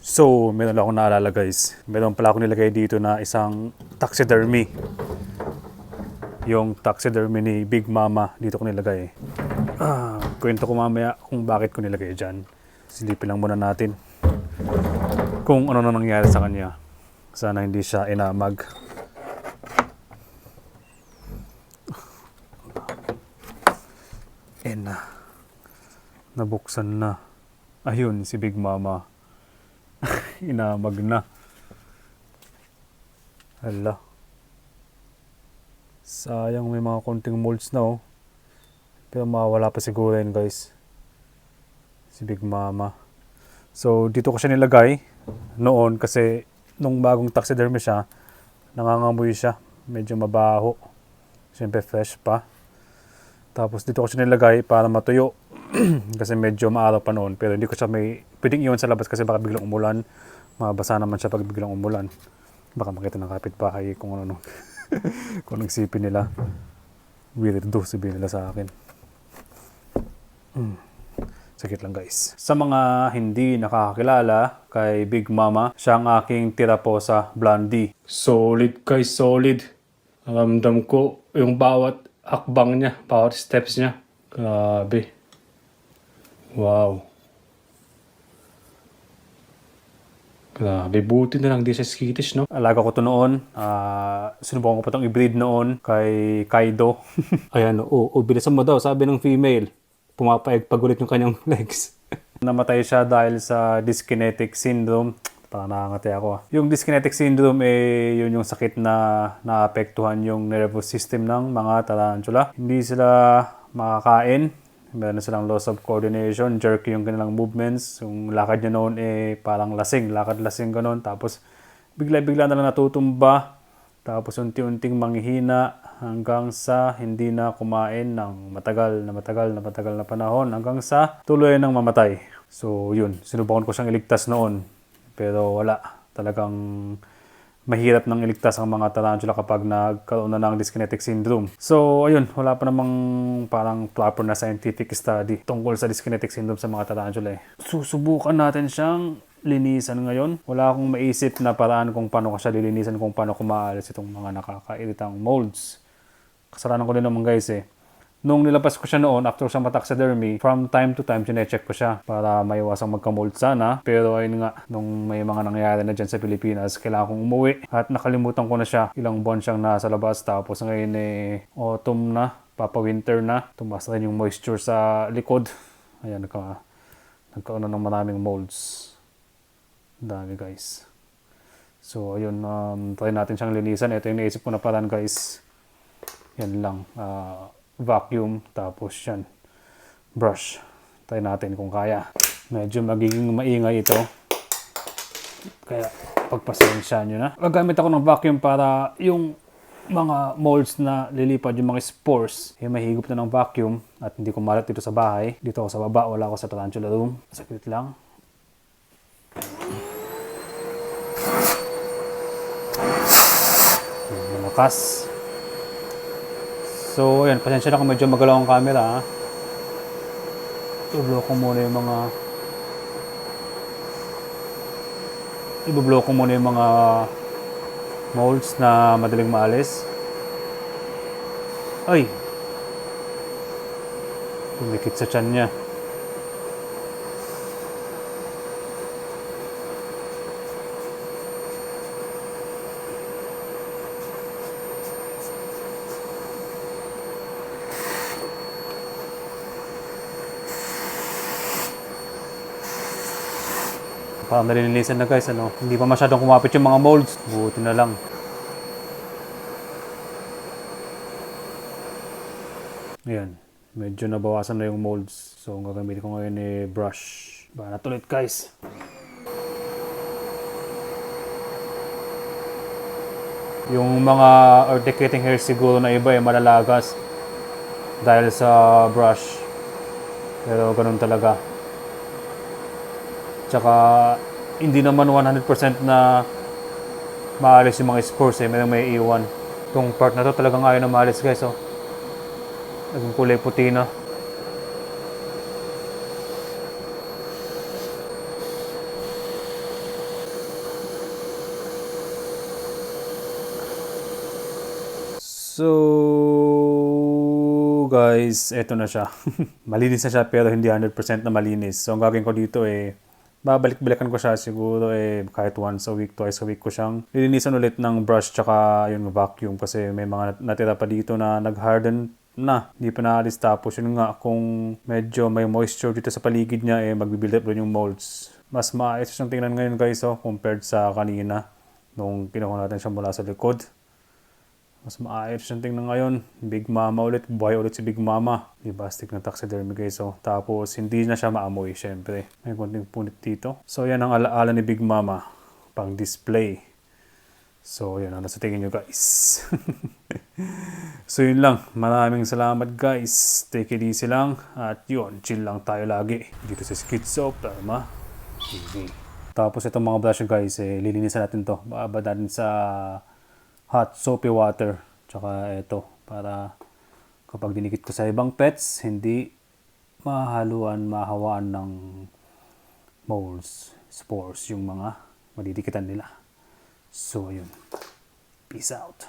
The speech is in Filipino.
So, meron lang akong naalala guys. Meron pala ako nilagay dito na isang taxidermy. Yung taxidermy ni Big Mama dito ko nilagay. Ah, kwento ko mamaya kung bakit ko nilagay dyan. Silipin lang muna natin kung ano na nangyari sa kanya. Sana hindi siya inamag. Eh na. Nabuksan na. Ayun, si Big Mama. Inamag na. Hala. Sayang may mga konting molds na oh. Pero mawawala pa siguro yun guys. Si Big Mama. So dito ko siya nilagay noon kasi nung bagong taxidermy siya, nangangamoy siya. Medyo mabaho. Siyempre fresh pa. Tapos dito ko siya nilagay para matuyo. kasi medyo maaraw pa noon. Pero hindi ko siya may... Pwedeng iwan sa labas kasi baka biglang umulan. Mabasa naman siya pag biglang umulan. Baka makita ng kapitbahay kung ano, kung anong sipin nila. Weirdo sabihin nila sa akin. Mm. Sakit lang guys. Sa mga hindi nakakakilala kay Big Mama, siya ang aking tira po sa Blondie. Solid guys, solid. Ramdam ko yung bawat hakbang niya, bawat steps niya. Grabe. Wow. Grabe, buti na lang di siya skittish, no? Alaga ko to noon. Ah, sinubukan ko pa itong i-breed noon kay Kaido. Ayan, oo, oh, bilisan mo daw, sabi ng female. Pumapaig pagulit yung kanyang legs. Namatay siya dahil sa dyskinetic syndrome. Parang nakangati ako. ah. Yung dyskinetic syndrome, eh, yun yung sakit na naapektuhan yung nervous system ng mga tarantula. Hindi sila makakain. Meron silang loss of coordination, jerky yung kanilang movements. Yung lakad niya noon eh parang lasing, lakad-lasing ganon. Tapos bigla-bigla na lang natutumba. Tapos unti-unting manghihina hanggang sa hindi na kumain ng matagal na matagal na matagal na panahon hanggang sa tuloy ng mamatay. So yun, sinubukan ko siyang iligtas noon. Pero wala. Talagang mahirap nang iligtas ang mga tarantula kapag nagkaroon na ng dyskinetic syndrome. So, ayun, wala pa namang parang proper na scientific study tungkol sa dyskinetic syndrome sa mga tarantula eh. Susubukan natin siyang linisan ngayon. Wala akong maisip na paraan kung paano ko siya lilinisan, kung paano ko maalis itong mga nakakairitang molds. Kasalanan ko din naman guys eh. Nung nilabas ko siya noon, after sa taxidermy, from time to time, chinecheck ko siya para maiwasang magka-mold sana. Pero ayun nga, nung may mga nangyayari na dyan sa Pilipinas, kailangan kong umuwi. At nakalimutan ko na siya. Ilang buwan siyang nasa labas. Tapos ngayon eh, autumn na, papa-winter na. Tumas rin yung moisture sa likod. Ayan, nagka, nagkaroon na ng maraming molds. Dami guys. So ayun, um, try natin siyang linisan. Ito yung naisip ko na paraan guys. Yan lang. Ah, vacuum, tapos yan, brush. Try natin kung kaya. Medyo magiging maingay ito. Kaya pagpasensya nyo na. Gagamit ako ng vacuum para yung mga molds na lilipad, yung mga spores, eh mahigop na ng vacuum at hindi ko malat dito sa bahay. Dito ako sa baba, wala ako sa tarantula room. Sakit lang. Malakas. So, ayan, pasensya na kung medyo magalaw ang camera. I-block ko muna yung mga... I-block ko muna yung mga molds na madaling maalis. Ay! Tumikit sa tiyan niya. Parang nalilinisan na guys, ano. Hindi pa masyadong kumapit yung mga molds. Buti na lang. Ayan. Medyo nabawasan na yung molds. So, ang gagamitin ko ngayon eh brush. Banat ulit guys. Yung mga urticating hairs siguro na iba eh malalagas dahil sa brush. Pero ganun talaga. Tsaka, hindi naman 100% na maalis yung mga spores eh. May may iwan. Itong part na to talagang ayaw na maalis guys oh. Naging kulay puti na. So, guys, eto na siya. malinis na siya pero hindi 100% na malinis. So, ang gagawin ko dito eh, babalik-balikan ko siya siguro eh kahit once a week, twice a week ko siyang lilinisan ulit ng brush tsaka yung vacuum kasi may mga natira pa dito na nag-harden na, hindi pa naalis tapos yun nga kung medyo may moisture dito sa paligid niya eh magbibuild up rin yung molds. Mas maayos siyang tingnan ngayon guys oh, compared sa kanina nung kinuha natin siya mula sa likod. Mas maayos siyang tingnan ngayon. Big Mama ulit. Buhay ulit si Big Mama. Di ba? Stick ng taxidermy guys. So, tapos, hindi na siya maamoy, syempre. May konting punit dito. So, yan ang alaala ni Big Mama. Pang display. So, yan. Ano sa tingin nyo guys? so, yun lang. Maraming salamat guys. Take it easy lang. At yun, chill lang tayo lagi. Dito sa Schizo Dharma TV. Tapos, itong mga brush guys, eh, lilinisan natin to. Babad natin sa hot soapy water. Tsaka ito, para kapag dinikit ko sa ibang pets, hindi mahaluan, mahawaan ng molds, spores, yung mga madidikitan nila. So, ayun. Peace out.